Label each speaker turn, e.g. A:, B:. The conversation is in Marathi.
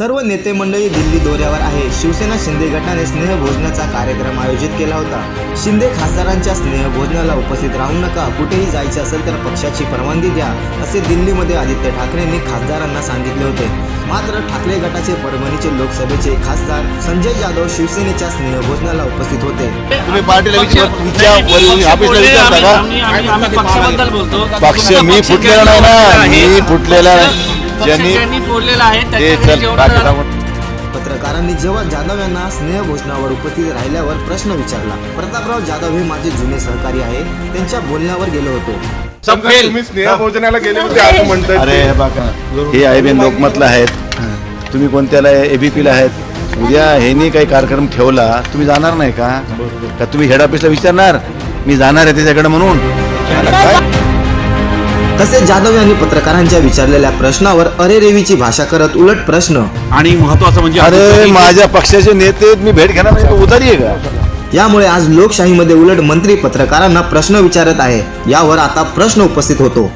A: सर्व नेते मंडळी दिल्ली दौऱ्यावर आहे. शिवसेना शिंदे गटाने स्नेहभोजनाचा कार्यक्रम आयोजित केला होता. शिंदे खासदारांच्या स्नेहभोजनाला उपस्थित राहू नका कुठेही जायचे असेल तर पक्षाची परवानगी द्या असे दिल्लीमध्ये आदित्य ठाकरेंनी खासदारांना सांगितले होते. मात्र ठाकरे गटाचे परभणीचे लोकसभेचे खासदार संजय जाधव शिवसेनेच्या स्नेहभोजनाला उपस्थित होते.
B: तुम्ही पार्टीला विचार मी फुटलेला नाही ना. मी फुटलेला ज्यांनी
C: ज्यांनी बोललेला आहे
B: ते
C: त्याच्याकडे
B: चल
C: जेवढं
B: बाकी सांगू.
A: पत्रकारांनी जेव्हा जाधव यांना स्नेहभोजनावर उपस्थित राहिल्यावर प्रश्न विचारला. प्रतापराव जाधव हे माझे जुने सहकारी आहे. त्यांच्या बोलण्यावर गेलो होतो.
B: सब फेल
D: तुम्ही स्नेह भोजनाला गेले होते असं म्हणतात
B: अरे हे बघा हे आय बी लोकमतला आहेत. तुम्ही कोणत्याला एबीपीला आहेत? उद्या ह्यांनी काही कार्यक्रम ठेवला तुम्ही जाणार नाही का? का तुम्ही हेड ऑफिसला विचारणार? मी जाणार आहे त्याच्याकडे म्हणून. मला काय?
A: तसेच जाधव यांनी पत्रकारांच्या विचारलेल्या प्रश्नावर अरेरेवीची भाषा करत उलट प्रश्न.
E: आणि महत्वाचं म्हणजे
B: अरे माझ्या पक्षाचे नेते मी भेट घेणार नाही तो उधारी आहे का?
A: यामुळे आज लोकशाहीमध्ये उलट मंत्री पत्रकारांना प्रश्न विचारत आहे. यावर आता प्रश्न उपस्थित होतो.